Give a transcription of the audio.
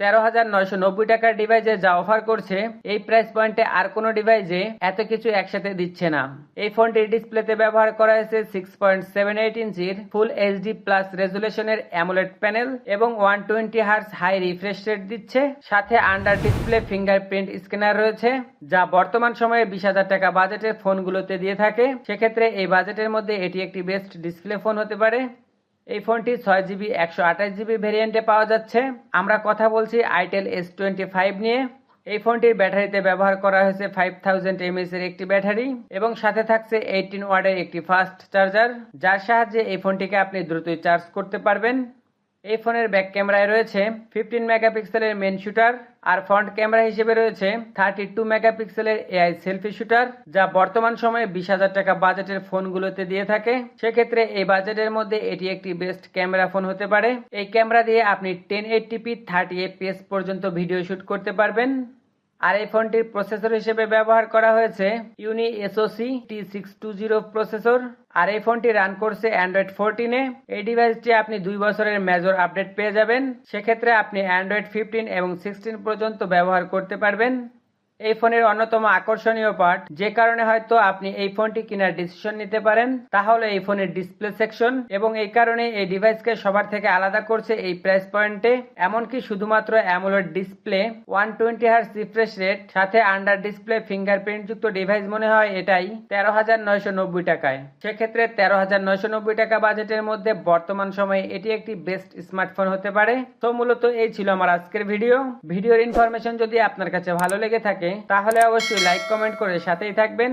তেরো হাজার নয়শো নব্বই টাকার ডিভাইসে যা অফার করছে, এই প্রাইস পয়েন্টে আর কোনো ডিভাইসে এত কিছু একসাথে দিচ্ছে না। এই ফোনটির ডিসপ্লেতে ব্যবহার করা হয়েছে সিক্স পয়েন্ট সেভেন এইট ইঞ্চির ফুল এইচডি প্লাস রেজুলেশনের অ্যামোলেড প্যানেল এবং one twenty hertz high refresh rate দিচ্ছে। সাথে আন্ডার ডিসপ্লে ফিঙ্গারপ্রিন্ট স্ক্যানার রয়েছে, যা বর্তমান সময়ে বিশ হাজার টাকা বাজেটের ফোনগুলোতে দিয়ে থাকে। সেক্ষেত্রে এই বাজেটের মধ্যে এটি একটি বেস্ট ডিসপ্লে ফোন হতে পারে। এই ফোনটি ছয় জিবি, একশো আঠাশ জিবি ভেরিয়েন্টে পাওয়া যাচ্ছে। আমরা কথা বলছি আইটেল এস টোয়েন্টি ফাইভ নিয়ে। এই ফোনটির ব্যাটারিতে ব্যবহার করা হয়েছে ফাইভ থাউজেন্ড এমএস এর একটি ব্যাটারি এবং সাথে থাকছে এইটিন ওয়ার্ডের একটি ফাস্ট চার্জার যার সাহায্যে এই ফোনটিকে আপনি দ্রুতই চার্জ করতে পারবেন। এই ফোনের ব্যাক ক্যামেরায় রয়েছে ফিফটিন মেগাপিক্সেলের মেন শুটার আর ফ্রন্ট ক্যামেরা হিসেবে রয়েছে থার্টি টু মেগাপিক্সেলের এআই সেলফি শুটার যা বর্তমান সময়ে বিশ হাজার টাকা বাজেটের ফোনগুলোতে দিয়ে থাকে। সেক্ষেত্রে এই বাজেটের মধ্যে এটি একটি বেস্ট ক্যামেরা ফোন হতে পারে। এই ক্যামেরা দিয়ে আপনি ten eighty P thirty FPS পর্যন্ত ভিডিও শুট করতে পারবেন। আর এই ফোনটির প্রসেসর হিসেবে ব্যবহার করা হয়েছে Unisoc T six two zero processor. আর এই ফোনটি রান করছে অ্যান্ড্রয়েড ফোরটিনে এই ডিভাইসটি আপনি দুই বছরের মেজর আপডেট পেয়ে যাবেন। সেক্ষেত্রে আপনি অ্যান্ড্রয়েড ফিফটিন এবং সিক্সটিন পর্যন্ত ব্যবহার করতে পারবেন। এই ফোনের অন্যতম আকর্ষণীয় পার্ট যে কারণে হয়তো আপনি এই ফোনটি কেনার ডিসিশন নিতে পারেন তাহলে এই ফোনের ডিসপ্লে সেকশন এবং এই কারণে এই ডিভাইসকে সবার থেকে আলাদা করছে এই প্রাইস পয়েন্টে এমনকি শুধুমাত্র AMOLED display one twenty hertz refresh rate সাথে আন্ডার ডিসপ্লে ফিঙ্গারপ্রিন্ট যুক্ত ডিভাইস মনে হয় এটাই তেরো হাজার নয়শো নব্বই টাকায়। সেক্ষেত্রে তেরো হাজার নয়শো নব্বই টাকা বাজেটের মধ্যে বর্তমান সময়ে এটি একটি বেস্ট স্মার্টফোন হতে পারে। তো মূলত এই ছিল আমার আজকের ভিডিও ভিডিওর ইনফরমেশন যদি আপনার কাছে ভালো লেগে থাকে তাহলে অবশ্যই লাইক কমেন্ট করে সাথেই থাকবেন।